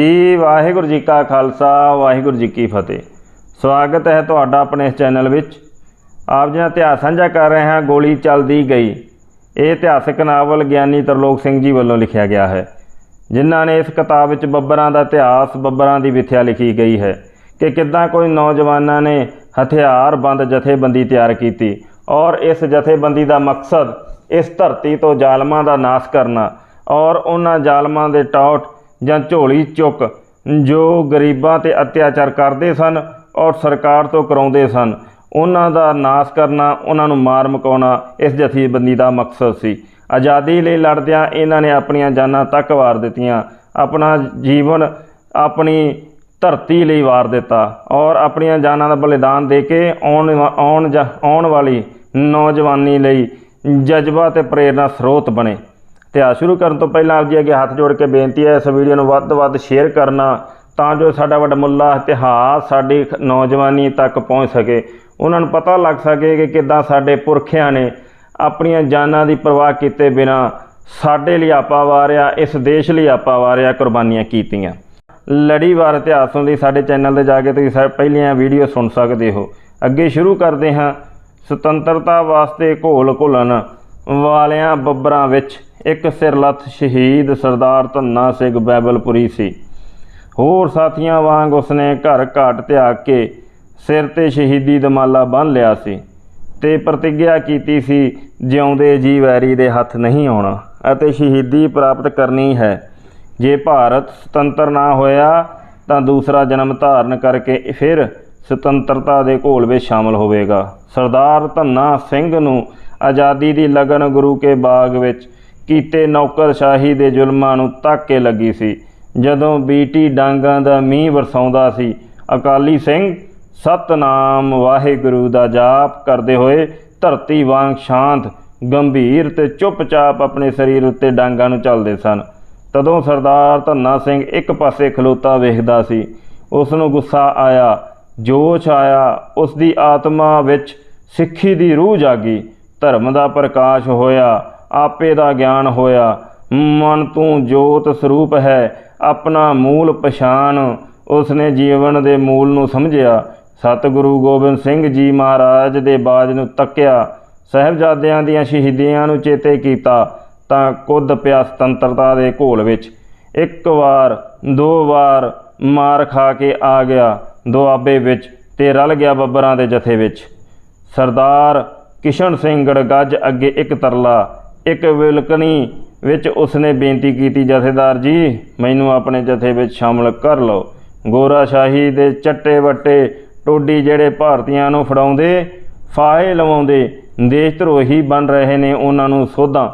ਜੀ, ਵਾਹਿਗੁਰੂ ਜੀ ਕਾ ਖਾਲਸਾ, ਵਾਹਿਗੁਰੂ ਜੀ ਕੀ ਫਤਿਹ। ਸਵਾਗਤ ਹੈ ਤੁਹਾਡਾ ਆਪਣੇ ਇਸ ਚੈਨਲ ਵਿੱਚ। ਆਪ ਜੀ ਨਾਲ ਇਤਿਹਾਸ ਸਾਂਝਾ ਕਰ ਰਹੇ ਹਾਂ, ਗੋਲੀ ਚੱਲਦੀ ਗਈ। ਇਹ ਇਤਿਹਾਸਕ ਨਾਵਲ ਗਿਆਨੀ ਤਰਲੋਕ ਸਿੰਘ ਜੀ ਵੱਲੋਂ ਲਿਖਿਆ ਗਿਆ ਹੈ, ਜਿਨ੍ਹਾਂ ਨੇ ਇਸ ਕਿਤਾਬ ਵਿੱਚ ਬੱਬਰਾਂ ਦਾ ਇਤਿਹਾਸ, ਬੱਬਰਾਂ ਦੀ ਵਿਥਿਆ ਲਿਖੀ ਗਈ ਹੈ ਕਿ ਕਿੱਦਾਂ ਕੋਈ ਨੌਜਵਾਨਾਂ ਨੇ ਹਥਿਆਰਬੰਦ ਜਥੇਬੰਦੀ ਤਿਆਰ ਕੀਤੀ ਔਰ ਇਸ ਜਥੇਬੰਦੀ ਦਾ ਮਕਸਦ ਇਸ ਧਰਤੀ ਤੋਂ ਜ਼ਾਲਮਾਂ ਦਾ ਨਾਸ਼ ਕਰਨਾ ਔਰ ਉਹਨਾਂ ਜ਼ਾਲਮਾਂ ਦੇ ਟੌਟ ਜਾਂ ਝੋਲੀ ਚੁੱਕ, ਜੋ ਗਰੀਬਾਂ ਤੇ ਅਤਿਆਚਾਰ ਕਰਦੇ ਸਨ ਔਰ ਸਰਕਾਰ ਤੋਂ ਕਰਾਉਂਦੇ ਸਨ। ਉਹਨਾਂ ਦਾ ਨਾਸ਼ ਕਰਨਾ, ਉਹਨਾਂ ਨੂੰ ਮਾਰ ਮੁਕਾਉਣਾ, ਇਸ ਜਥੇਬੰਦੀ ਦਾ ਮਕਸਦ ਸੀ। ਆਜ਼ਾਦੀ ਲਈ ਲੜਦਿਆਂ ਇਹਨਾਂ ਨੇ ਆਪਣੀਆਂ ਜਾਨਾਂ ਤੱਕ ਵਾਰ ਦਿੱਤੀਆਂ। ਆਪਣਾ ਜੀਵਨ ਆਪਣੀ ਧਰਤੀ ਲਈ ਵਾਰ ਦਿੱਤਾ ਔਰ ਆਪਣੀਆਂ ਜਾਨਾਂ ਦਾ ਬਲੀਦਾਨ ਦੇ ਕੇ ਆਉਣ ਆਉਣ ਜਾ- ਆਉਣ ਵਾਲੀ ਨੌਜਵਾਨੀ ਲਈ ਜਜ਼ਬਾ ਤੇ ਪ੍ਰੇਰਨਾ ਸਰੋਤ ਬਣੇ। ਇਤਿਹਾਸ ਸ਼ੁਰੂ ਕਰਨ ਤੋਂ ਪਹਿਲਾਂ ਆਪ ਜੀ ਅੱਗੇ ਹੱਥ ਜੋੜ ਕੇ ਬੇਨਤੀ ਹੈ ਇਸ ਵੀਡੀਓ ਨੂੰ ਵੱਧ ਤੋਂ ਵੱਧ ਸ਼ੇਅਰ ਕਰਨਾ ਤਾਂ ਜੋ ਸਾਡਾ ਵੱਡਮੁੱਲਾ ਇਤਿਹਾਸ ਸਾਡੀ ਖ- ਨੌਜਵਾਨੀ ਤੱਕ ਪਹੁੰਚ ਸਕੇ। ਉਹਨਾਂ ਨੂੰ ਪਤਾ ਲੱਗ ਸਕੇ ਕਿ ਕਿੱਦਾਂ ਸਾਡੇ ਪੁਰਖਿਆਂ ਨੇ ਆਪਣੀਆਂ ਜਾਨਾਂ ਦੀ ਪਰਵਾਹ ਕੀਤੇ ਬਿਨਾ ਸਾਡੇ ਲਈ ਆਪਾ ਵਾਰਿਆ, ਇਸ ਦੇਸ਼ ਲਈ ਆਪਾ ਵਾਰਿਆ ਕੁਰਬਾਨੀਆਂ ਕੀਤੀਆਂ। ਲੜੀਵਾਰ ਇਤਿਹਾਸ ਲਈ ਸਾਡੇ ਚੈਨਲ ਤੇ ਜਾ ਕੇ ਤੁਸੀਂ ਸਾ- ਪਹਿਲੀਆਂ ਵੀਡੀਓ ਸੁਣ ਸਕਦੇ ਹੋ। ਅੱਗੇ ਸ਼ੁਰੂ ਕਰਦੇ ਹਾਂ। ਸੁਤੰਤਰਤਾ ਵਾਸਤੇ ਘੋਲ ਘੁਲਣ ਵਾਲਿਆਂ ਬੱਬਰਾਂ ਵਿੱਚ ਇੱਕ ਸਿਰਲੱਥ ਸ਼ਹੀਦ ਸਰਦਾਰ ਧੰਨਾ ਸਿੰਘ ਬੈਬਲਪੁਰੀ ਸੀ। ਹੋਰ ਸਾਥੀਆਂ ਵਾਂਗ ਉਸਨੇ ਘਰ ਘਾਟ ਤਿਆਗ ਕੇ ਸਿਰ ਤੇ ਸ਼ਹੀਦੀ ਦਮਾਲਾ ਬੰਨ੍ਹ ਲਿਆ ਸੀ ਤੇ ਪ੍ਰਤੀਗਿਆ ਕੀਤੀ ਸੀ, ਜਿਉਂਦੇ ਜੀ ਵੈਰੀ ਦੇ ਹੱਥ ਨਹੀਂ ਆਉਣਾ ਅਤੇ ਸ਼ਹੀਦੀ ਪ੍ਰਾਪਤ ਕਰਨੀ ਹੈ। ਜੇ ਭਾਰਤ ਸੁਤੰਤਰ ਨਾ ਹੋਇਆ, ਤਾਂ ਦੂਸਰਾ ਜਨਮ ਧਾਰਨ ਕਰਕੇ ਫਿਰ ਸੁਤੰਤਰਤਾ ਦੇ ਘੋਲ ਵਿੱਚ ਸ਼ਾਮਲ ਹੋਵੇਗਾ। ਸਰਦਾਰ ਧੰਨਾ ਸਿੰਘ ਨੂੰ ਆਜ਼ਾਦੀ ਦੀ ਲਗਨ ਗੁਰੂ ਕੇ ਬਾਗ ਵਿੱਚ ਕੀਤੇ ਨੌਕਰਸ਼ਾਹੀ ਦੇ ਜ਼ੁਲਮਾਂ ਨੂੰ ਤੱਕ ਕੇ ਲੱਗੀ ਸੀ। ਜਦੋਂ ਬੀਟੀ ਡਾਂਗਾਂ ਦਾ ਮੀਂਹ ਵਰਸਾਉਂਦਾ ਸੀ, ਅਕਾਲੀ ਸਿੰਘ ਸਤਨਾਮ ਵਾਹਿਗੁਰੂ ਦਾ ਜਾਪ ਕਰਦੇ ਹੋਏ ਧਰਤੀ ਵਾਂਗ ਸ਼ਾਂਤ, ਗੰਭੀਰ ਤੇ ਚੁੱਪਚਾਪ ਆਪਣੇ ਸਰੀਰ ਉੱਤੇ ਡਾਂਗਾਂ ਨੂੰ ਚੱਲਦੇ ਸਨ। ਤਦੋਂ ਸਰਦਾਰ ਧੰਨਾ ਸਿੰਘ ਇੱਕ ਪਾਸੇ ਖਲੋਤਾ ਵੇਖਦਾ ਸੀ। ਉਸ ਨੂੰ ਗੁੱਸਾ ਆਇਆ, ਜੋਸ਼ ਆਇਆ, ਉਸ ਦੀ ਆਤਮਾ ਵਿੱਚ ਸਿੱਖੀ ਦੀ ਰੂਹ ਜਾਗੀ। ਧਰਮ ਦਾ ਪ੍ਰਕਾਸ਼ ਹੋਇਆ ਆਪੇ ਦਾ ਗਿਆਨ ਹੋਇਆ। ਮਨ ਤੂੰ ਜੋਤ ਸਰੂਪ ਹੈ, ਆਪਣਾ ਮੂਲ ਪਛਾਣ ਉਸਨੇ ਜੀਵਨ ਦੇ ਮੂਲ ਨੂੰ ਸਮਝਿਆ। ਸਤਿਗੁਰੂ ਗੋਬਿੰਦ ਸਿੰਘ ਜੀ ਮਹਾਰਾਜ ਦੇ ਬਾਜ ਨੂੰ ਤੱਕਿਆ। ਸਹਿਬਜ਼ਾਦਿਆਂ ਦੀਆਂ ਸ਼ਹੀਦੀਆਂ ਨੂੰ ਚੇਤੇ ਕੀਤਾ ਤਾਂ ਕੁੱਦ ਪਿਆ ਸੁਤੰਤਰਤਾ ਦੇ ਘੋਲ ਵਿੱਚ। ਇੱਕ ਵਾਰ, ਦੋ ਵਾਰ ਮਾਰ ਖਾ ਕੇ ਆ ਗਿਆ ਦੁਆਬੇ ਵਿੱਚ ਤੇ ਰਲ ਗਿਆ ਬੱਬਰਾਂ ਦੇ ਜਥੇ ਵਿੱਚ। ਸਰਦਾਰ ਕਿਸ਼ਨ ਸਿੰਘ ਗੜਗੱਜ ਅੱਗੇ ਇੱਕ ਤਰਲਾ ਇੱਕ ਵਿਲਕਣੀ ਵਿੱਚ ਉਸਨੇ ਬੇਨਤੀ ਕੀਤੀ, ਜਥੇਦਾਰ ਜੀ, ਮੈਨੂੰ ਆਪਣੇ ਜਥੇ ਵਿੱਚ ਸ਼ਾਮਲ ਕਰ ਲਓ। ਗੋਰਾ ਸ਼ਾਹੀ ਦੇ ਚੱਟੇ ਵੱਟੇ ਟੋਡੀ ਜਿਹੜੇ ਭਾਰਤੀਆਂ ਨੂੰ ਫੜਾਉਂਦੇ, ਫਾਹੇ ਲਵਾਉਂਦੇ, ਦੇਸ਼ ਧਰੋਹੀ ਬਣ ਰਹੇ ਨੇ, ਉਹਨਾਂ ਨੂੰ ਸੋਧਾਂ।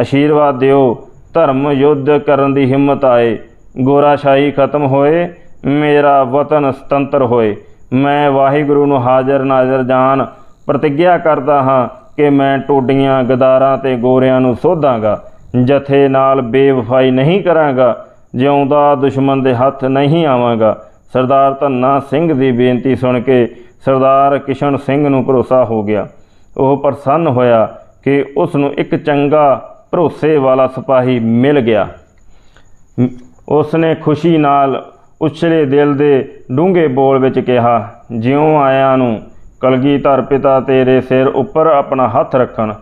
ਆਸ਼ੀਰਵਾਦ ਦਿਓ, ਧਰਮ ਯੁੱਧ ਕਰਨ ਦੀ ਹਿੰਮਤ ਆਏ। ਗੋਰਾ ਸ਼ਾਹੀ ਖਤਮ ਹੋਏ, ਮੇਰਾ ਵਤਨ ਸੁਤੰਤਰ ਹੋਏ। ਮੈਂ ਵਾਹਿਗੁਰੂ ਨੂੰ ਹਾਜ਼ਰ ਨਾਜ਼ਰ ਜਾਣ ਪ੍ਰਤੀਗਿਆ ਕਰਦਾ ਹਾਂ। ਕਿ ਮੈਂ ਟੋਡੀਆਂ, ਗਦਾਰਾਂ ਤੇ ਗੋਰਿਆਂ ਨੂੰ ਸੋਧਾਂਗਾ। ਜਥੇ ਨਾਲ ਬੇਵਫਾਈ ਨਹੀਂ ਕਰਾਂਗਾ, ਜਿਉਂਦਾ ਦੁਸ਼ਮਣ ਦੇ ਹੱਥ ਨਹੀਂ ਆਵਾਂਗਾ। ਸਰਦਾਰ ਧੰਨਾ ਸਿੰਘ ਦੀ ਬੇਨਤੀ ਸੁਣ ਕੇ ਸਰਦਾਰ ਕਿਸ਼ਨ ਸਿੰਘ ਨੂੰ ਭਰੋਸਾ ਹੋ ਗਿਆ। ਉਹ ਪ੍ਰਸੰਨ ਹੋਇਆ ਕਿ ਉਸ ਨੂੰ ਇੱਕ ਚੰਗਾ ਭਰੋਸੇ ਵਾਲਾ ਸਿਪਾਹੀ ਮਿਲ ਗਿਆ। ਉਸ ਨੇ ਖੁਸ਼ੀ ਨਾਲ ਉਛਲੇ ਦਿਲ ਦੇ ਡੂੰਘੇ ਬੋਲ ਵਿੱਚ ਕਿਹਾ, ਜਿਉਂ ਆਇਆਂ ਨੂੰ ਕਲਗੀਧਰ ਪਿਤਾ ਤੇਰੇ ਸਿਰ ਉੱਪਰ ਆਪਣਾ ਹੱਥ ਰੱਖਣ।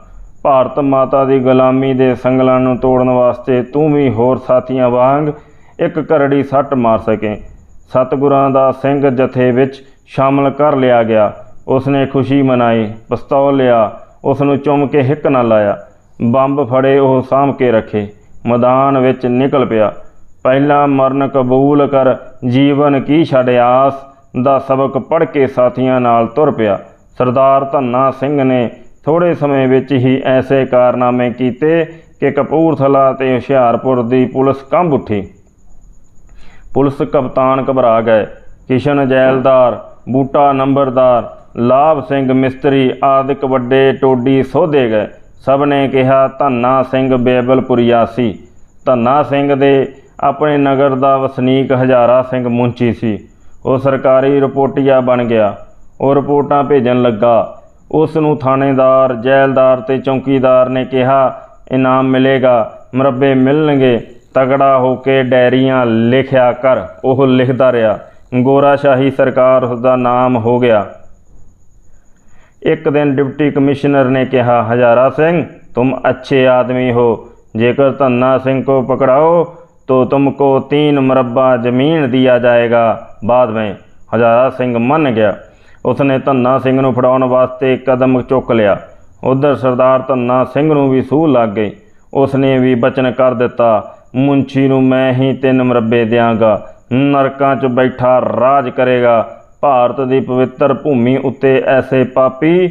ਭਾਰਤ ਮਾਤਾ ਦੀ ਗੁਲਾਮੀ ਦੇ ਸੰਗਲਾਂ ਨੂੰ ਤੋੜਨ ਵਾਸਤੇ ਤੂੰ ਵੀ ਹੋਰ ਸਾਥੀਆਂ ਵਾਂਗ ਇੱਕ ਕਰੜੀ ਸੱਟ ਮਾਰ ਸਕੇ। ਸਤਿਗੁਰਾਂ ਦਾ ਸਿੰਘ ਜਥੇ ਵਿੱਚ ਸ਼ਾਮਲ ਕਰ ਲਿਆ ਗਿਆ। ਉਸਨੇ ਖੁਸ਼ੀ ਮਨਾਈ, ਪਸਤੌਲ ਲਿਆ ਉਸ ਨੂੰ ਚੁੰਮ ਕੇ ਹਿੱਕ ਨਾ ਲਾਇਆ। ਬੰਬ ਫੜੇ ਉਹ ਸਾਂਭ ਕੇ ਰੱਖੇ। ਮੈਦਾਨ ਵਿੱਚ ਨਿਕਲ ਪਿਆ। ਪਹਿਲਾ ਮਰਨ ਕਬੂਲ ਕਰ ਜੀਵਨ ਕੀ ਛੱਡ ਦਾ ਸਬਕ ਪੜ੍ਹ ਕੇ ਸਾਥੀਆਂ ਨਾਲ ਤੁਰ ਪਿਆ। ਸਰਦਾਰ ਧੰਨਾ ਸਿੰਘ ਨੇ ਥੋੜੇ ਸਮੇਂ ਵਿੱਚ ਹੀ ਐਸੇ ਕਾਰਨਾਮੇ ਕੀਤੇ ਕਿ ਕਪੂਰਥਲਾ ਤੇ ਹੁਸ਼ਿਆਰਪੁਰ ਦੀ ਪੁਲਿਸ ਕੰਬ ਉੱਠੀ। ਪੁਲਿਸ ਕਪਤਾਨ ਘਬਰਾ ਗਏ। ਕਿਸ਼ਨ ਜੈਲਦਾਰ, ਬੂਟਾ ਨੰਬਰਦਾਰ, ਲਾਭ ਸਿੰਘ ਮਿਸਤਰੀ ਆਦਿਕ ਵੱਡੇ ਟੋਡੀ ਸੋਧੇ ਗਏ। ਸਭ ਨੇ ਕਿਹਾ, ਧੰਨਾ ਸਿੰਘ ਬੇਬਲਪੁਰੀਆ ਸੀ ਧੰਨਾ ਸਿੰਘ ਦੇ ਆਪਣੇ ਨਗਰ ਦਾ ਵਸਨੀਕ ਹਜ਼ਾਰਾ ਸਿੰਘ ਮੁੰਚੀ ਸੀ। ਉਹ ਸਰਕਾਰੀ ਰਿਪੋਰਟੀਆ ਬਣ ਗਿਆ ਉਹ ਰਿਪੋਰਟਾਂ ਭੇਜਣ ਲੱਗਾ ਉਸ ਨੂੰ ਥਾਣੇਦਾਰ ਜੈਲਦਾਰ ਤੇ ਚੌਕੀਦਾਰ ਨੇ ਕਿਹਾ ਇਨਾਮ ਮਿਲੇਗਾ ਮਰੱਬੇ ਮਿਲਣਗੇ ਤਗੜਾ ਹੋ ਕੇ ਡੈਰੀਆਂ ਲਿਖਿਆ ਕਰ ਉਹ ਲਿਖਦਾ ਰਿਹਾ ਗੋਰਾ ਸ਼ਾਹੀ ਸਰਕਾਰ ਉਸਦਾ ਨਾਮ ਹੋ ਗਿਆ ਇੱਕ ਦਿਨ ਡਿਪਟੀ ਕਮਿਸ਼ਨਰ ਨੇ ਕਿਹਾ ਹਜ਼ਾਰਾ ਸਿੰਘ तुम अच्छे आदमी हो जेकर धन्ना सिंह को पकड़ाओ तो तुमको तीन मुरबा ज़मीन दिया जाएगा बाद में ਹਜ਼ਾਰਾ ਸਿੰਘ ਮੰਨ ਗਿਆ। ਉਸਨੇ ਧੰਨਾ ਸਿੰਘ ਨੂੰ ਫੜਾਉਣ ਵਾਸਤੇ ਕਦਮ ਚੁੱਕ ਲਿਆ। ਉਧਰ ਸਰਦਾਰ ਧੰਨਾ ਸਿੰਘ ਨੂੰ ਵੀ ਸੂਹ ਲੱਗ ਗਈ। ਉਸਨੇ ਵੀ ਬਚਨ ਕਰ ਦਿੱਤਾ। ਮੁੰਸ਼ੀ ਨੂੰ ਮੈਂ ਹੀ ਤਿੰਨ ਮਰਬੇ ਦਿਆਂਗਾ। ਨਰਕਾਂ 'ਚ ਬੈਠਾ ਰਾਜ ਕਰੇਗਾ। ਭਾਰਤ ਦੀ ਪਵਿੱਤਰ ਭੂਮੀ ਉੱਤੇ ਐਸੇ ਪਾਪੀ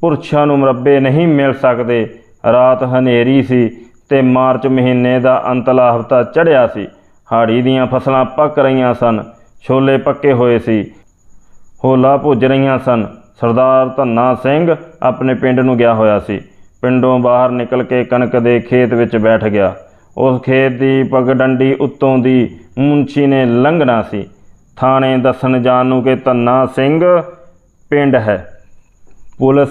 ਪੁਰਸ਼ਾਂ ਨੂੰ ਮਰਬੇ ਨਹੀਂ ਮਿਲ ਸਕਦੇ। ਰਾਤ ਹਨੇਰੀ ਸੀ। ਤੇ ਮਾਰਚ ਮਹੀਨੇ ਦਾ ਅੰਤਲਾ ਹਫ਼ਤਾ ਚੜ੍ਹਿਆ ਸੀ। ਹਾੜੀ ਦੀਆਂ ਫਸਲਾਂ ਪੱਕ ਰਹੀਆਂ ਸਨ। ਛੋਲੇ ਪੱਕੇ ਹੋਏ ਸੀ। ਹੋਲਾ ਭੁੱਜ ਰਹੀਆਂ ਸਨ। ਸਰਦਾਰ ਧੰਨਾ ਸਿੰਘ ਆਪਣੇ ਪਿੰਡ ਨੂੰ ਗਿਆ ਹੋਇਆ ਸੀ। ਪਿੰਡੋਂ ਬਾਹਰ ਨਿਕਲ ਕੇ ਕਣਕ ਦੇ ਖੇਤ ਵਿੱਚ ਬੈਠ ਗਿਆ। ਉਸ ਖੇਤ ਦੀ ਪਗਡੰਡੀ ਉੱਤੋਂ ਦੀ ਮੁੰਸ਼ੀ ਨੇ ਲੰਘਣਾ ਸੀ। ਥਾਣੇ ਦੱਸਣ ਜਾਣ ਨੂੰ ਕਿ ਧੰਨਾ ਸਿੰਘ ਪਿੰਡ ਹੈ। ਪੁਲਿਸ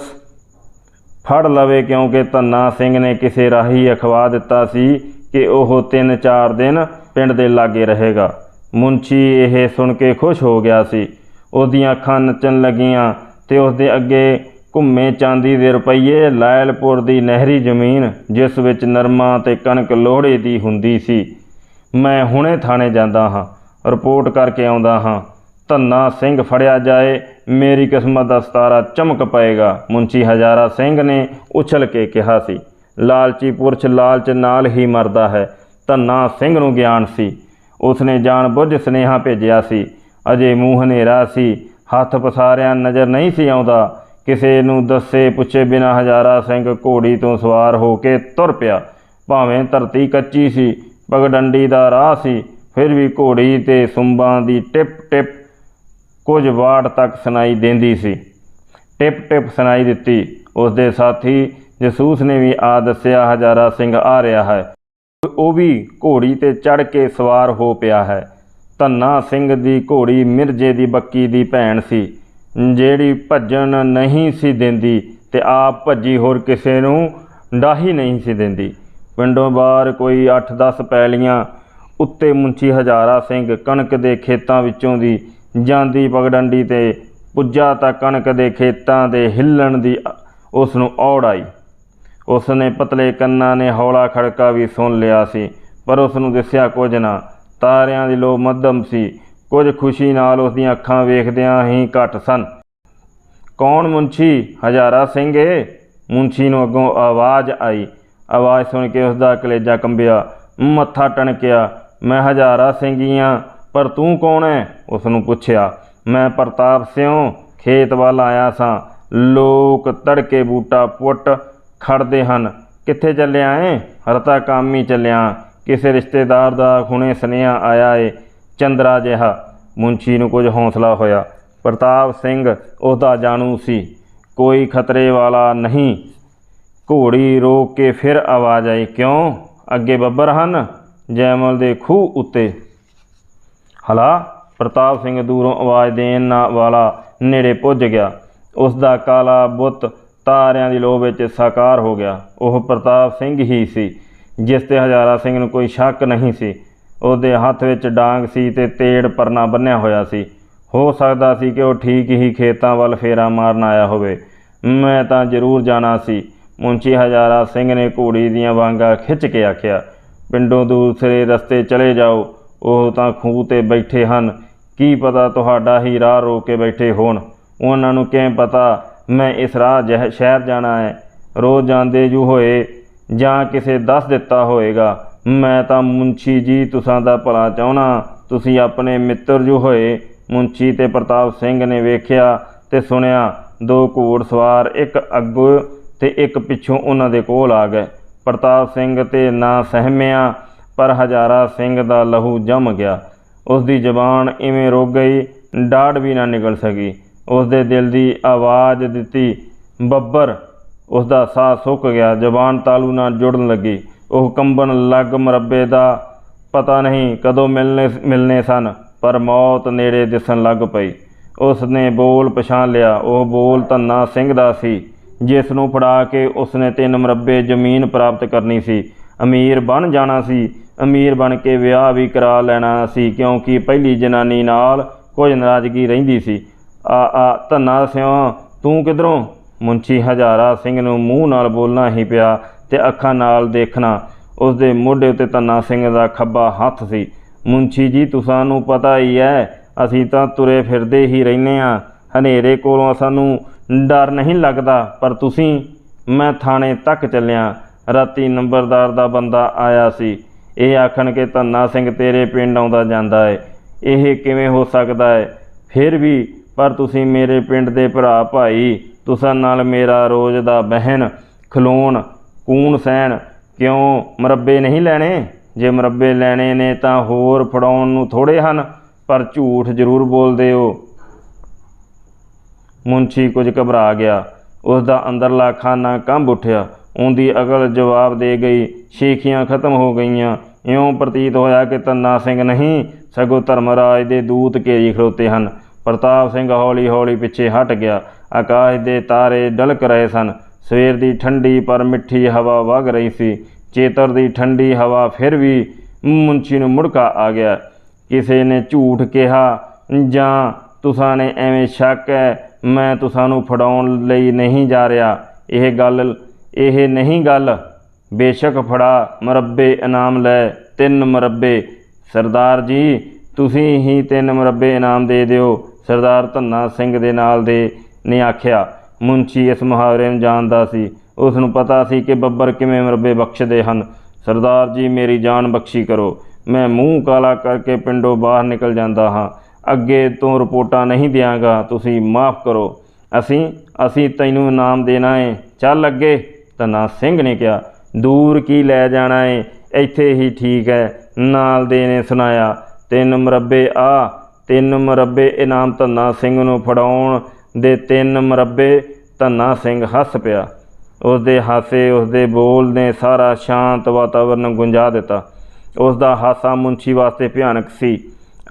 ਫੜ ਲਵੇ ਕਿਉਂਕਿ ਧੰਨਾ ਸਿੰਘ ਨੇ ਕਿਸੇ ਰਾਹੀ ਅਖਵਾ ਦਿੱਤਾ ਸੀ ਕਿ ਉਹ 3-4 ਦਿਨ ਪਿੰਡ ਦੇ ਲਾਗੇ ਰਹੇਗਾ। ਮੁੰਸ਼ੀ ਇਹ ਸੁਣ ਕੇ ਖੁਸ਼ ਹੋ ਗਿਆ ਸੀ। ਉਹਦੀਆਂ ਅੱਖਾਂ ਨੱਚਣ ਲੱਗੀਆਂ ਤੇ ਉਸਦੇ ਅੱਗੇ ਘੁੰਮੇ ਚਾਂਦੀ ਦੇ ਰੁਪਈਏ ਲਾਇਲਪੁਰ ਦੀ ਨਹਿਰੀ ਜ਼ਮੀਨ, ਜਿਸ ਵਿੱਚ ਨਰਮਾ ਤੇ ਕਣਕ ਲੋਹੜੇ ਦੀ ਹੁੰਦੀ ਸੀ। ਮੈਂ ਹੁਣੇ ਥਾਣੇ ਜਾਂਦਾ ਹਾਂ, ਰਿਪੋਰਟ ਕਰਕੇ ਆਉਂਦਾ ਹਾਂ। ਧੰਨਾ ਸਿੰਘ ਫੜਿਆ ਜਾਏ, ਮੇਰੀ ਕਿਸਮਤ ਦਾ ਸਤਾਰਾ ਚਮਕ ਪਏਗਾ। ਮੁੰਸ਼ੀ ਹਜ਼ਾਰਾ ਸਿੰਘ ਨੇ ਉਛਲ ਕੇ ਕਿਹਾ ਸੀ, ਲਾਲਚੀ ਪੁਰਸ਼ ਲਾਲਚ ਨਾਲ ਹੀ ਮਰਦਾ ਹੈ, ਧੰਨਾ ਸਿੰਘ ਨੂੰ ਗਿਆਨ ਸੀ। ਉਸਨੇ ਜਾਣ ਬੁੱਝ ਸੁਨੇਹਾ ਭੇਜਿਆ ਸੀ, ਅਜੇ ਮੂੰਹ ਹਨੇਰਾ ਸੀ, ਹੱਥ ਪਸਾਰਿਆ ਨਜ਼ਰ ਨਹੀਂ ਸੀ ਆਉਂਦਾ। ਕਿਸੇ ਨੂੰ ਦੱਸੇ ਪੁੱਛੇ ਬਿਨਾ ਹਜ਼ਾਰਾ ਸਿੰਘ ਘੋੜੀ ਤੋਂ ਸਵਾਰ ਹੋ ਕੇ ਤੁਰ ਪਿਆ। ਭਾਵੇਂ ਧਰਤੀ ਕੱਚੀ ਸੀ, ਪਗਡੰਡੀ ਦਾ ਰਾਹ ਸੀ, ਫਿਰ ਵੀ ਘੋੜੀ ਤੇ ਸੁੰਬਾਂ ਦੀ ਟਿਪ ਟਿਪ ਕੁਝ ਵਾਟ ਤੱਕ ਸੁਣਾਈ ਦਿੰਦੀ ਸੀ। ਟਿਪ ਟਿਪ ਸੁਣਾਈ ਦਿੱਤੀ। ਉਸ ਦੇ ਸਾਥੀ ਜਸੂਸ ਨੇ ਵੀ ਆ ਦੱਸਿਆ, ਹਜ਼ਾਰਾ ਸਿੰਘ ਆ ਰਿਹਾ ਹੈ। ਉਹ ਵੀ ਘੋੜੀ ਤੇ ਚੜ ਕੇ ਸਵਾਰ ਹੋ ਪਿਆ ਹੈ। ਧੰਨਾ ਸਿੰਘ ਦੀ ਘੋੜੀ ਮਿਰਜੇ ਦੀ ਬੱਕੀ ਦੀ ਭੈਣ ਸੀ। ਜਿਹੜੀ ਭੱਜਣ ਨਹੀਂ ਸੀ ਦਿੰਦੀ ਤੇ ਆਪ ਭੱਜੀ ਹੋਰ ਕਿਸੇ ਨੂੰ ਡਾਹੀ ਨਹੀਂ ਸੀ ਦਿੰਦੀ। ਪਿੰਡੋਂ ਬਾਹਰ ਕੋਈ 8-10 ਪੈਲੀਆਂ, ਉੱਤੇ ਮੁੰਚੀ ਹਜ਼ਾਰਾ ਸਿੰਘ ਕਣਕ ਦੇ ਖੇਤਾਂ ਵਿੱਚੋਂ ਦੀ ਜਾਂਦੀ ਪਗਡੰਡੀ ਤੇ ਪੁੱਜਾ ਤਾਂ ਕਣਕ ਦੇ ਖੇਤਾਂ ਦੇ ਹਿੱਲਣ ਦੀ ਉਸ ਨੂੰ ਔੜ ਆਈ। ਉਸ ਨੇ ਪਤਲੇ ਕੰਨਾਂ ਨੇ ਹੌਲਾ ਖੜਕਾ ਵੀ ਸੁਣ ਲਿਆ ਸੀ, ਪਰ ਉਸ ਨੂੰ ਦਿਸਿਆ ਕੁਝ ਨਾ। ਤਾਰਿਆਂ ਦੀ ਲੋ ਮੱਧਮ ਸੀ। ਕੁਝ ਖੁਸ਼ੀ ਨਾਲ ਉਸ ਦੀਆਂ ਅੱਖਾਂ ਵੇਖਦਿਆਂ ਹੀ ਘਟ ਸਨ। ਕੌਣ ਮੁੰਸ਼ੀ? ਹਜ਼ਾਰਾ ਸਿੰਘ ਏ? ਮੁੰਸ਼ੀ ਨੂੰ ਅੱਗੋਂ ਆਵਾਜ਼ ਆਈ। ਆਵਾਜ਼ ਸੁਣ ਕੇ ਉਸ ਦਾ ਕਲੇਜਾ ਕੰਬਿਆ। ਮੱਥਾ ਟਣਕਿਆ। ਮੈਂ ਹਜ਼ਾਰਾ ਸਿੰਘੀਆਂ ਪਰ ਤੂੰ ਕੌਣ ਹੈ ਉਸ ਨੂੰ ਪੁੱਛਿਆ, ਮੈਂ ਪ੍ਰਤਾਪ ਸਿਉ, ਖੇਤ ਵੱਲ ਆਇਆ ਸਾਂ। ਲੋਕ ਤੜਕੇ ਬੂਟਾ ਪੁੱਟ ਖੜਦੇ ਹਨ। ਕਿੱਥੇ ਚੱਲਿਆ ਏ ਹਰਤਾ ਕੰਮ ਹੀ ਚੱਲਿਆ। ਕਿਸੇ ਰਿਸ਼ਤੇਦਾਰ ਦਾ ਹੁਣੇ ਸੁਨੇਹਾ ਆਇਆ ਏ, ਚੰਦਰਾ ਜਿਹਾ। ਮੁੰਸ਼ੀ ਨੂੰ ਕੁਝ ਹੌਸਲਾ ਹੋਇਆ। ਪ੍ਰਤਾਪ ਸਿੰਘ ਉਹਦਾ ਜਾਣੂ ਸੀ। ਕੋਈ ਖਤਰੇ ਵਾਲਾ ਨਹੀਂ। ਘੋੜੀ ਰੋਕ ਕੇ ਫਿਰ ਆਵਾਜ਼ ਆਈ, ਕਿਉਂ? ਅੱਗੇ ਬੱਬਰ ਹਨ? ਜੈਮਲ ਦੇ ਖੂਹ ਉੱਤੇ ਹਲਾ, ਪ੍ਰਤਾਪ ਸਿੰਘ ਦੂਰੋਂ ਆਵਾਜ਼ ਦੇਣ ਨਾ ਵਾਲਾ ਨੇੜੇ ਪੁੱਜ ਗਿਆ। ਉਸ ਦਾ ਕਾਲਾ ਬੁੱਤ ਤਾਰਿਆਂ ਦੀ ਲੋਹ ਵਿੱਚ ਸਾਕਾਰ ਹੋ ਗਿਆ। ਉਹ ਪ੍ਰਤਾਪ ਸਿੰਘ ਹੀ ਸੀ, ਜਿਸ ਤੇ ਹਜ਼ਾਰਾ ਸਿੰਘ ਨੂੰ ਕੋਈ ਸ਼ੱਕ ਨਹੀਂ ਸੀ। ਉਹਦੇ ਹੱਥ ਵਿੱਚ ਡਾਂਗ ਸੀ ਤੇ ਤੇੜ ਪਰਨਾ ਬੰਨਿਆ ਹੋਇਆ ਸੀ। ਹੋ ਸਕਦਾ ਸੀ ਕਿ ਉਹ ਠੀਕ ਹੀ ਖੇਤਾਂ ਵੱਲ ਫੇਰਾ ਮਾਰਨ ਆਇਆ ਹੋਵੇ। ਮੈਂ ਤਾਂ ਜ਼ਰੂਰ ਜਾਣਾ ਸੀ। ਮੁੰਚੀ ਹਜ਼ਾਰਾ ਸਿੰਘ ਨੇ ਘੋੜੀ ਦੀਆਂ ਵਾਂਗਾਂ ਖਿੱਚ ਕੇ ਆਖਿਆ, ਪਿੰਡੋਂ ਦੂਸਰੇ ਰਸਤੇ ਚਲੇ ਜਾਓ। ਉਹ ਤਾਂ ਖੂਹ ਤੇ ਬੈਠੇ ਹਨ। ਕੀ ਪਤਾ ਤੁਹਾਡਾ ਹੀ ਰਾਹ ਰੋ ਕੇ ਬੈਠੇ ਹੋਣ। ਉਹਨਾਂ ਨੂੰ ਕਿਵੇਂ ਪਤਾ? ਮੈਂ ਇਸ ਰਾਹ ਜਹ, ਸ਼ਹਿਰ ਜਾਣਾ ਹੈ। ਰੋਜ਼ ਜਾਂਦੇ ਜੂ ਹੋਏ, ਜਾਂ ਕਿਸੇ ਦੱਸ ਦਿੱਤਾ ਹੋਏਗਾ। ਮੈਂ ਤਾਂ ਮੁੰਸ਼ੀ ਜੀ, ਤੁਸਾਂ ਦਾ ਭਲਾ ਚਾਹਣਾ ਤੁਸੀਂ ਆਪਣੇ ਮਿੱਤਰ ਜੂ ਹੋਏ। ਮੁੰਸ਼ੀ ਤੇ ਪ੍ਰਤਾਪ ਸਿੰਘ ਨੇ ਵੇਖਿਆ ਤੇ ਸੁਣਿਆ, ਦੋ ਘੋੜ ਸਵਾਰ, ਇੱਕ ਅੱਗੋਂ ਤੇ ਇੱਕ ਪਿੱਛੋਂ ਉਹਨਾਂ ਦੇ ਕੋਲ ਆ ਗਏ। ਪ੍ਰਤਾਪ ਸਿੰਘ ਤੇ ਨਾ ਸਹਿਮਿਆ ਪਰ ਹਜ਼ਾਰਾ ਸਿੰਘ ਦਾ ਲਹੂ ਜੰਮ ਗਿਆ। ਉਸ ਦੀ ਜ਼ਬਾਨ ਇਵੇਂ ਰੁਕ ਗਈ ਡਾੜ ਵੀ ਨਾ ਨਿਕਲ ਸਕੀ। ਉਸ ਦੇ ਦਿਲ ਦੀ ਆਵਾਜ਼ ਦਿੱਤੀ, ਬੱਬਰ। ਉਸ ਦਾ ਸਾਹ ਸੁੱਕ ਗਿਆ, ਜ਼ਬਾਨ ਤਾਲੂ ਨਾਲ ਜੁੜਨ ਲੱਗੀ। ਉਹ ਕੰਬਣ ਲੱਗ ਮਰੱਬੇ ਦਾ ਪਤਾ ਨਹੀਂ ਕਦੋਂ ਮਿਲਨੇ ਮਿਲਨੇ ਸਨ, ਪਰ ਮੌਤ ਨੇੜੇ ਦਿਸਣ ਲੱਗ ਪਈ। ਉਸ ਨੇ ਬੋਲ ਪਛਾਣ ਲਿਆ। ਉਹ ਬੋਲ ਧੰਨਾ ਸਿੰਘ ਦਾ ਸੀ, ਜਿਸ ਨੂੰ ਫੜਾ ਕੇ ਉਸ ਨੇ ਤਿੰਨ ਮਰੱਬੇ ਜ਼ਮੀਨ ਪ੍ਰਾਪਤ ਕਰਨੀ ਸੀ। ਅਮੀਰ ਬਣ ਜਾਣਾ ਸੀ। ਅਮੀਰ ਬਣ ਕੇ ਵਿਆਹ ਵੀ ਕਰਾ ਲੈਣਾ ਸੀ, ਕਿਉਂਕਿ ਪਹਿਲੀ ਜਨਾਨੀ ਨਾਲ ਕੁਝ ਨਾਰਾਜ਼ਗੀ ਰਹਿੰਦੀ ਸੀ। ਆ ਆ, ਧੰਨਾ ਸਿਓ, ਤੂੰ ਕਿਧਰੋਂ? ਮੁੰਚੀ ਹਜ਼ਾਰਾ ਸਿੰਘ ਨੂੰ ਮੂੰਹ ਨਾਲ ਬੋਲਣਾ ਹੀ ਪਿਆ ਤੇ ਅੱਖਾਂ ਨਾਲ ਦੇਖਣਾ। ਉਸ ਦੇ ਮੋਢੇ ਉੱਤੇ ਧੰਨਾ ਸਿੰਘ ਦਾ ਖੱਬਾ ਹੱਥ ਸੀ। ਮੁੰਚੀ ਜੀ, ਤੁਸਾਂ ਨੂੰ ਪਤਾ ਹੀ ਹੈ ਅਸੀਂ ਤਾਂ ਤੁਰੇ ਫਿਰਦੇ ਹੀ ਰਹਿੰਦੇ ਆ। ਹਨੇਰੇ ਕੋਲੋਂ ਸਾਨੂੰ ਡਰ ਨਹੀਂ ਲੱਗਦਾ, ਪਰ ਤੁਸੀਂ, ਮੈਂ ਥਾਣੇ ਤੱਕ ਚੱਲਿਆ। ਰਾਤੀ ਨੰਬਰਦਾਰ ਦਾ ਬੰਦਾ ਆਇਆ ਸੀ। ਇਹ ਆਖਣ ਕਿ ਧੰਨਾ ਸਿੰਘ ਤੇਰੇ ਪਿੰਡ ਆਉਂਦਾ ਜਾਂਦਾ ਹੈ ਇਹ ਕਿਵੇਂ ਹੋ ਸਕਦਾ ਹੈ ਫਿਰ ਵੀ, ਪਰ ਤੁਸੀਂ ਮੇਰੇ ਪਿੰਡ ਦੇ ਭਰਾ ਭਾਈ, ਤੁਸਾਂ ਨਾਲ ਮੇਰਾ ਰੋਜ਼ ਦਾ ਬਹਿਨ ਖਲੋਣ, ਕੂਣ ਸਹਿਣ ਕਿਉਂ ਮਰੱਬੇ ਨਹੀਂ ਲੈਣੇ? ਜੇ ਮਰੱਬੇ ਲੈਣੇ ਨੇ ਤਾਂ ਹੋਰ ਫੜਾਉਣ ਨੂੰ ਥੋੜੇ ਹਨ, ਪਰ ਝੂਠ ਜ਼ਰੂਰ ਬੋਲਦੇ ਹੋ। ਮੁੰਸ਼ੀ ਕੁਝ ਘਬਰਾ ਗਿਆ। ਉਸ ਦਾ ਅੰਦਰਲਾ ਖਾਨਾ ਕੰਬ ਉੱਠਿਆ। ਉਹਦੀ ਅਕਲ ਜਵਾਬ ਦੇ ਗਈ, ਸ਼ੇਖੀਆਂ ਖਤਮ ਹੋ ਗਈਆਂ। ਇਉਂ ਪ੍ਰਤੀਤ ਹੋਇਆ ਕਿ ਤੰਨਾ ਸਿੰਘ ਨਹੀਂ, ਸਗੋਂ ਧਰਮਰਾਜ ਦੇ ਦੂਤ ਘੇਰੀ ਖਲੋਤੇ ਹਨ। ਪ੍ਰਤਾਪ ਸਿੰਘ ਹੌਲੀ ਹੌਲੀ ਪਿੱਛੇ ਹਟ ਗਿਆ। ਆਕਾਸ਼ ਦੇ ਤਾਰੇ ਡਲਕ ਰਹੇ ਸਨ। ਸਵੇਰ ਦੀ ਠੰਡੀ ਪਰ ਮਿੱਠੀ ਹਵਾ ਵਗ ਰਹੀ ਸੀ। ਚੇਤਰ ਦੀ ਠੰਡੀ ਹਵਾ ਫਿਰ ਵੀ ਮੁੰਸ਼ੀ ਨੂੰ ਮੁੜਕਾ ਆ ਗਿਆ। ਕਿਸੇ ਨੇ ਝੂਠ ਕਿਹਾ, ਜਾਂ ਤੁਸਾਂ ਨੇ ਐਵੇਂ ਸ਼ੱਕ ਹੈ, ਮੈਂ ਤੁਸਾਂ ਨੂੰ ਫੜਾਉਣ ਲਈ ਨਹੀਂ ਜਾ ਰਿਹਾ। ਇਹ ਗੱਲ ਇਹ ਨਹੀਂ ਗੱਲ, ਬੇਸ਼ੱਕ ਫੜਾ ਮਰੱਬੇ ਇਨਾਮ ਲੈ, ਤਿੰਨ ਮਰੱਬੇ। ਸਰਦਾਰ ਜੀ, ਤੁਸੀਂ ਹੀ ਤਿੰਨ ਮਰੱਬੇ ਇਨਾਮ ਦੇ ਦਿਓ, ਸਰਦਾਰ ਧੰਨਾ ਸਿੰਘ ਦੇ ਨਾਲ ਦੇ, ਨੇ ਆਖਿਆ। ਮੁੰਸ਼ੀ ਇਸ ਮੁਹਾਵਰੇ ਨੂੰ ਜਾਣਦਾ ਸੀ। ਉਸ ਨੂੰ ਪਤਾ ਸੀ ਕਿ ਬੱਬਰ ਕਿਵੇਂ ਮਰੱਬੇ ਬਖਸ਼ਦੇ ਹਨ। ਸਰਦਾਰ ਜੀ, ਮੇਰੀ ਜਾਨ ਬਖਸ਼ੀ ਕਰੋ। ਮੈਂ ਮੂੰਹ ਕਾਲਾ ਕਰਕੇ ਪਿੰਡੋਂ ਬਾਹਰ ਨਿਕਲ ਜਾਂਦਾ ਹਾਂ। ਅੱਗੇ ਤੋਂ ਰਿਪੋਰਟਾਂ ਨਹੀਂ ਦਿਆਂਗਾ। ਤੁਸੀਂ ਮਾਫ ਕਰੋ। ਅਸੀਂ ਅਸੀਂ ਤੈਨੂੰ ਇਨਾਮ ਦੇਣਾ ਏ। ਚੱਲ ਅੱਗੇ। ਧੰਨਾ ਸਿੰਘ ਨੇ ਕਿਹਾ, ਦੂਰ ਕੀ ਲੈ ਜਾਣਾ ਏ? ਇੱਥੇ ਹੀ ਠੀਕ ਹੈ ਨਾਲ ਦੇ ਨੇ ਸੁਣਾਇਆ, ਤਿੰਨ ਮਰੱਬੇ ਆ, ਤਿੰਨ ਮਰੱਬੇ ਇਨਾਮ ਧੰਨਾ ਸਿੰਘ ਨੂੰ ਫੜਾਉਣ ਦੇ ਤਿੰਨ ਮਰੱਬੇ ਧੰਨਾ ਸਿੰਘ ਹੱਸ ਪਿਆ। ਉਸ ਦੇ ਹਾਸੇ ਉਸ ਦੇ ਬੋਲ ਨੇ ਸਾਰਾ ਸ਼ਾਂਤ ਵਾਤਾਵਰਨ ਗੁੰਜਾ ਦਿੱਤਾ। ਉਸ ਦਾ ਹਾਸਾ ਮੁੰਸ਼ੀ ਵਾਸਤੇ ਭਿਆਨਕ ਸੀ।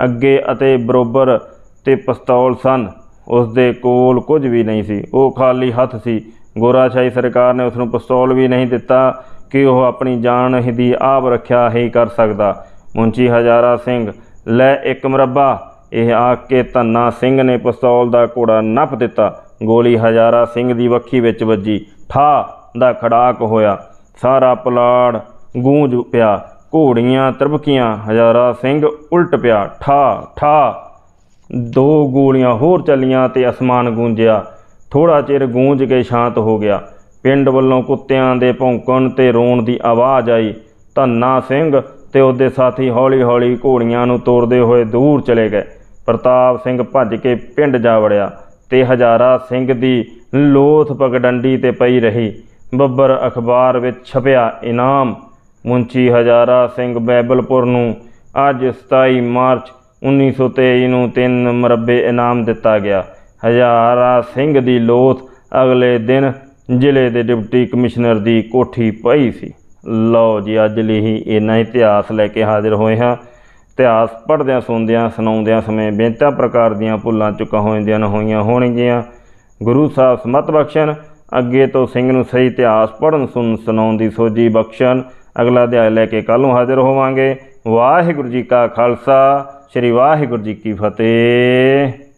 ਅੱਗੇ ਅਤੇ ਬਰੋਬਰ ਤੇ ਪਿਸਤੌਲ ਸਨ। ਉਸ ਦੇ ਕੋਲ ਕੁਝ ਵੀ ਨਹੀਂ ਸੀ। ਉਹ ਖਾਲੀ ਹੱਥ ਸੀ। ਗੋਰਾਸ਼ਾਹੀ ਸਰਕਾਰ ਨੇ ਉਸ ਨੂੰ ਪਿਸਤੌਲ ਵੀ ਨਹੀਂ ਦਿੱਤਾ ਕਿ ਉਹ ਆਪਣੀ ਜਾਨ ਦੀ ਆਪ ਰੱਖਿਆ ਹੀ ਕਰ ਸਕਦਾ। ਮੁੰਸ਼ੀ ਹਜ਼ਾਰਾ ਸਿੰਘ, ਲੈ ਇੱਕ ਮਰੱਬਾ। ਇਹ ਆਖ ਕੇ ਧੰਨਾ ਸਿੰਘ ਨੇ ਪਿਸਤੌਲ ਦਾ ਘੋੜਾ ਨੱਪ ਦਿੱਤਾ। ਗੋਲੀ ਹਜ਼ਾਰਾ ਸਿੰਘ ਦੀ ਵੱਖੀ ਵਿੱਚ ਵੱਜੀ। ਠਾ ਦਾ ਖੜਾਕ ਹੋਇਆ। ਸਾਰਾ ਪਲਾੜ ਗੂੰਜ ਪਿਆ। ਘੋੜੀਆਂ ਤਰਬਕੀਆਂ, ਹਜ਼ਾਰਾ ਸਿੰਘ ਉਲਟ ਪਿਆ। ਠਾ ਠਾ ਦੋ ਗੋਲੀਆਂ ਹੋਰ ਚੱਲੀਆਂ ਤੇ ਅਸਮਾਨ ਗੂੰਜਿਆ। ਥੋੜਾ ਚਿਰ ਗੂੰਜ ਕੇ ਸ਼ਾਂਤ ਹੋ ਗਿਆ। ਪਿੰਡ ਵੱਲੋਂ ਕੁੱਤਿਆਂ ਦੇ ਭੌਂਕਣ ਤੇ ਰੋਣ ਦੀ ਆਵਾਜ਼ ਆਈ। ਧੰਨਾ ਸਿੰਘ ਤੇ ਉਹਦੇ ਸਾਥੀ ਹੌਲੀ-ਹੌਲੀ ਘੋੜੀਆਂ ਨੂੰ ਤੋੜਦੇ ਹੋਏ ਦੂਰ ਚਲੇ ਗਏ। ਪ੍ਰਤਾਪ ਸਿੰਘ ਭੱਜ ਕੇ ਪਿੰਡ ਜਾ ਵੜਿਆ ਤੇ ਹਜ਼ਾਰਾ ਸਿੰਘ ਦੀ ਲੋਥ ਪਗਡੰਡੀ ਤੇ ਪਈ ਰਹੀ। ਬੱਬਰ ਅਖਬਾਰ ਵਿੱਚ ਛਪਿਆ ਇਨਾਮ, ਮੁੰਚੀ ਹਜ਼ਾਰਾ ਸਿੰਘ ਬੈਬਲਪੁਰ ਨੂੰ ਅੱਜ 27 ਮਾਰਚ 1923 ਨੂੰ ਤਿੰਨ ਮਰਬੇ ਇਨਾਮ ਦਿੱਤਾ ਗਿਆ। ਹਜ਼ਾਰਾ ਸਿੰਘ ਦੀ ਲੋਥ ਅਗਲੇ ਦਿਨ ਜ਼ਿਲ੍ਹੇ ਦੇ ਡਿਪਟੀ ਕਮਿਸ਼ਨਰ ਦੀ ਕੋਠੀ ਪਈ ਸੀ। ਲਓ ਜੀ, ਅੱਜ ਲਈ ਹੀ ਇੰਨਾ ਇਤਿਹਾਸ ਲੈ ਕੇ ਹਾਜ਼ਰ ਹੋਏ ਹਾਂ। ਇਤਿਹਾਸ ਪੜ੍ਹਦਿਆਂ, ਸੁਣਦਿਆਂ, ਸੁਣਾਉਂਦਿਆਂ ਸਮੇਂ ਬੇਨਤਾ ਪ੍ਰਕਾਰ ਦੀਆਂ ਭੁੱਲਾਂ ਚੁੱਕਾਂ ਹੋਈਆਂ ਨ ਹੋਈਆਂ ਹੋਣਗੀਆਂ। ਗੁਰੂ ਸਾਹਿਬ ਸਮਤ ਬਖਸ਼ਣ, ਅੱਗੇ ਤੋਂ ਸਿੰਘ ਨੂੰ ਸਹੀ ਇਤਿਹਾਸ ਪੜ੍ਹਨ, ਸੁਣ, ਸੁਣਾਉਣ ਦੀ ਸੋਝੀ ਬਖਸ਼ਣ। ਅਗਲਾ ਅਧਿਆਇ ਲੈ ਕੇ ਕੱਲ ਨੂੰ ਹਾਜ਼ਰ ਹੋਵਾਂਗੇ। ਵਾਹਿਗੁਰੂ ਜੀ ਕਾ ਖਾਲਸਾ, ਸ੍ਰੀ ਵਾਹਿਗੁਰੂ ਜੀ ਕੀ ਫਤਿਹ।